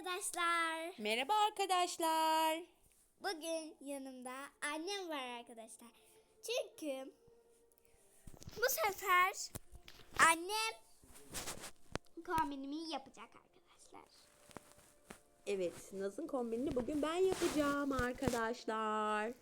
arkadaşlar. Merhaba arkadaşlar. Bugün yanımda annem var arkadaşlar. Çünkü bu sefer annem kombinimi yapacak arkadaşlar. Evet, Naz'ın kombinini bugün ben yapacağım arkadaşlar.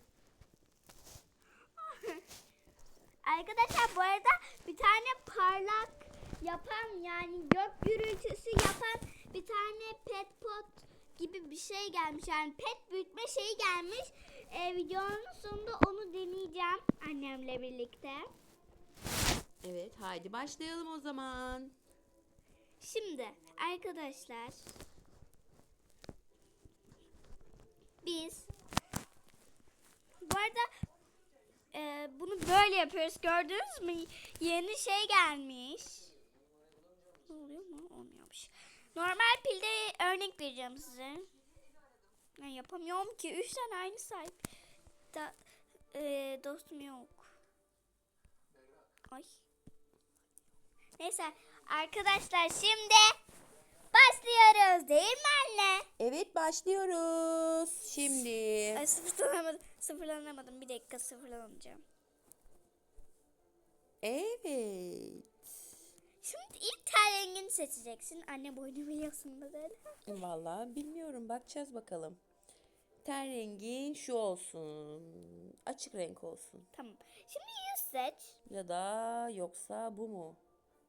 Arkadaşlar bu arada bir tane parlak yapan yani gök gürültüsü yapan bir tane pet pot gibi bir şey gelmiş. Yani pet büyütme şeyi gelmiş. Ee, videonun sonunda onu deneyeceğim annemle birlikte. Evet, haydi başlayalım o zaman. Şimdi arkadaşlar biz bu arada e, bunu böyle yapıyoruz. Gördünüz mü? Yeni şey gelmiş. Oluyor mu? Olmuyormuş. Normal pilde örnek vereceğim size. Ben yapamıyorum ki. Üç tane aynı sahip. Da, e, dostum yok. Ay. Neyse arkadaşlar şimdi başlıyoruz değil mi anne? Evet, başlıyoruz. Şimdi. Ay sıfırlanamadım. Sıfırlanamadım. Bir dakika sıfırlanacağım. Evet. İlk ten rengini seçeceksin. Anne boynu biliyorsun da böyle. Vallahi bilmiyorum, bakacağız bakalım. Ten rengin şu olsun. Açık renk olsun. Tamam. Şimdi yüz seç. Ya da yoksa bu mu?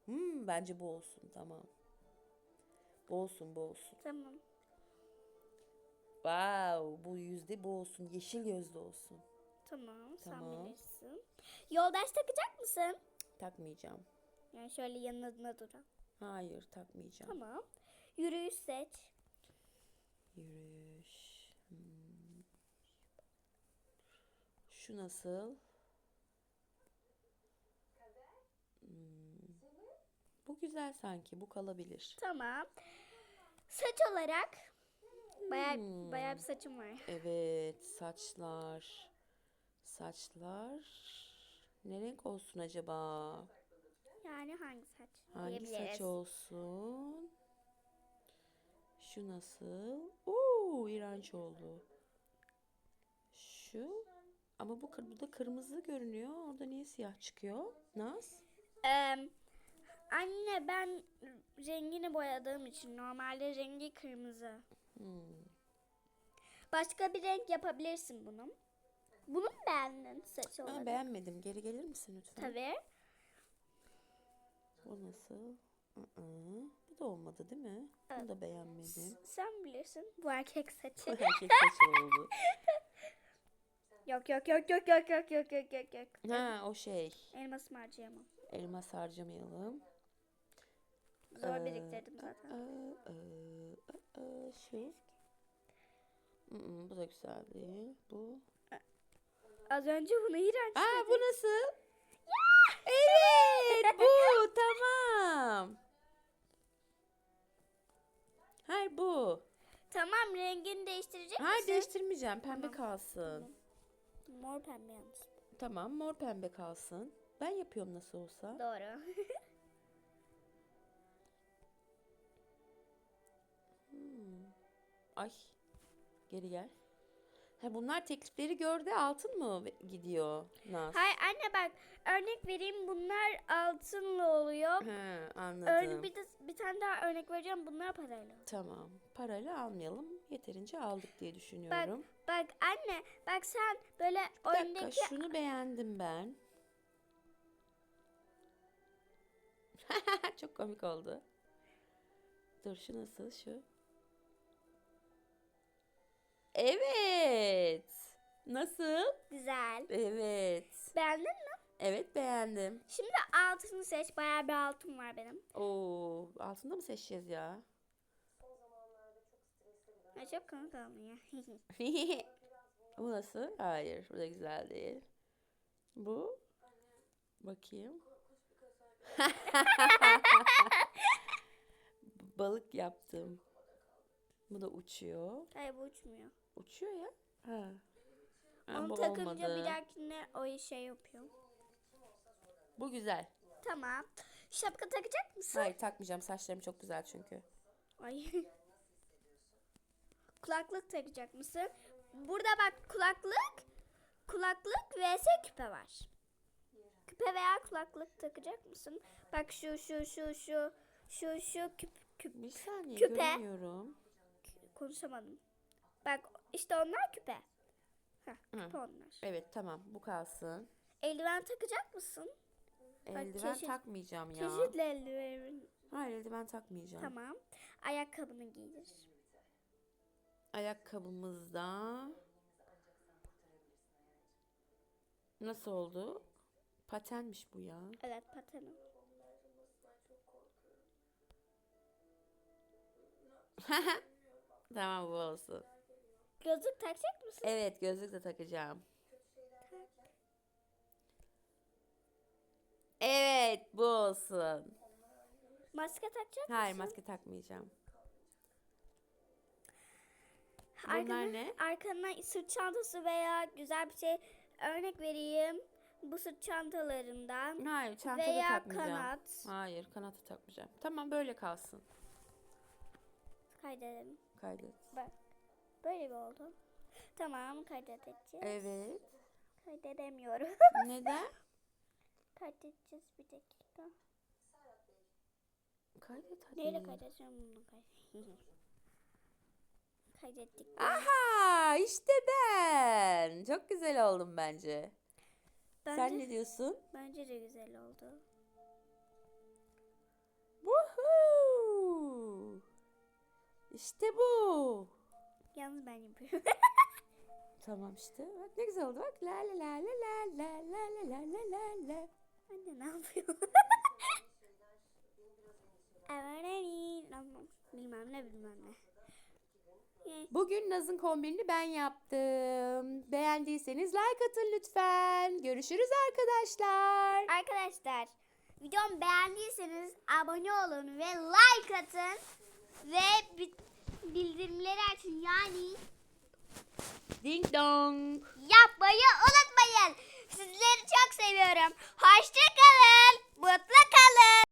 Hmm, bence bu olsun. Tamam. Bu olsun, bu olsun. Tamam. Wow, bu yüzde bu olsun. Yeşil gözlü olsun. Tamam. Sen Tamam. bilirsin. Yoldaş takacak mısın? Takmayacağım. Yani şöyle yanına duran. Hayır, takmayacağım. Tamam. Yürüyüş seç. Yürüyüş. Hmm. Şu nasıl? Hmm. Bu güzel sanki. Bu kalabilir. Tamam. Saç olarak bayağı, Hmm. bayağı bir saçım var. Evet, saçlar. Saçlar. Ne renk olsun acaba? Yani hangi saç? Hangi saç olsun? Şu nasıl? Oo, iğrenç oldu. Şu. Ama bu kır- bu da kırmızı görünüyor. Orada niye siyah çıkıyor? Naz? Eee, anne ben rengini boyadığım için normalde rengi kırmızı. Hmm. Başka bir renk yapabilirsin bunun. Bunu mu beğendin saç olarak? Ben beğenmedim. Geri gelir misin lütfen? Tabii. Bu nasıl? Hı-hı. Bu da olmadı değil mi? Bunu da beğenmedim. Sen bilirsin. Bu erkek saçı. Erkek saçı oldu. yok yok yok yok yok yok yok yok yok yok. Ha o şey. Elmasımı harcayamam. Elmas harcamayalım. Zor Ee, biriktirdim zaten. Mm, bu da güzel değil. Bu. Az önce bunu iğrenç Aa bu nasıl? Evet bu tamam. Hayır bu. Tamam rengini değiştirecek Hayır misin? değiştirmeyeceğim. Pembe kalsın. Mor pembe yalnız. Tamam mor pembe kalsın. Ben yapıyorum nasıl olsa. Doğru. Ay. Geri gel. Ha bunlar teklifleri gördü altın mı gidiyor Naz? Hayır anne bak örnek vereyim bunlar altınlı oluyor. He anladım. Örnek bir de bir tane daha örnek vereceğim bunlar parayla. Tamam. Parayla almayalım. Yeterince aldık diye Bak düşünüyorum. bak anne bak sen böyle Bir dakika şunu beğendim ben. Çok komik oldu. Dur şu nasıl şu? Evet. Nasıl? güzel. Evet. Beğendin mi? Evet beğendim. Şimdi altını seç. Bayağı bir altın var benim. Oo, altında mı seçeceğiz ya? Ya çok komik olmuyor. Bu nasıl? Hayır, bu da güzel değil. Bu? Bakayım. Balık yaptım. Bu da uçuyor. Hayır bu uçmuyor. Uçuyor ya. Ha. Ha, Onu bu takınca olmadı. bir dahakine o şey yapıyor. Bu güzel. Tamam. Şapka takacak mısın? Hayır takmayacağım. Saçlarım çok güzel çünkü. Ay. kulaklık takacak mısın? Burada bak kulaklık, kulaklık vs küpe var. Küpe veya kulaklık takacak mısın? Bak şu şu şu şu şu şu küp küp Bir saniye Küpe. göremiyorum. Konuşamadım. Bak işte onlar küpe. Heh, Hı. küpe onlar. Evet tamam bu kalsın. Eldiven takacak mısın? Eldiven çeşit- takmayacağım ya. Çeşitli eldiven. Hayır eldiven takmayacağım. Tamam. Ayakkabını giydir. Ayakkabımızda nasıl oldu? Patenmiş bu ya. Evet patenim. Tamam bu olsun. Gözlük takacak mısın? Evet gözlük de takacağım. Evet bu olsun. Maske takacak Hayır mısın? maske takmayacağım. Arkana, Bunlar ne? Arkana sırt çantası veya güzel bir şey örnek vereyim. Bu sırt çantalarından Hayır çanta veya takmayacağım. kanat Hayır kanat da takmayacağım. Tamam böyle kalsın. kaydedelim. Kaydet. Bak böyle bir oldu. Tamam kaydedeceğiz. Evet. Kaydedemiyorum. Neden? kaydedeceğiz bir dakika. Kaydet hadi. Neyle kaydedeceğim bunu kaydedeceğim. Kaydettik. Aha işte ben. Çok güzel oldum bence. Bence, Sen ne diyorsun? bence de güzel oldu. Woohoo! İşte bu. Yalnız ben yapıyorum. Tamam işte. Bak ne güzel oldu. Bak la la la la la la la la la la la la. Anne ne yapıyor? bilmem ne bilmem ne. Ee, Bugün Naz'ın kombinini ben yaptım. Beğendiyseniz like atın lütfen. Görüşürüz arkadaşlar. Arkadaşlar videomu beğendiyseniz abone olun ve like atın ve bi- bildirimleri açın yani Ding dong. yapmayı unutmayın. Sizleri çok seviyorum. Hoşça kalın. Mutlu kalın.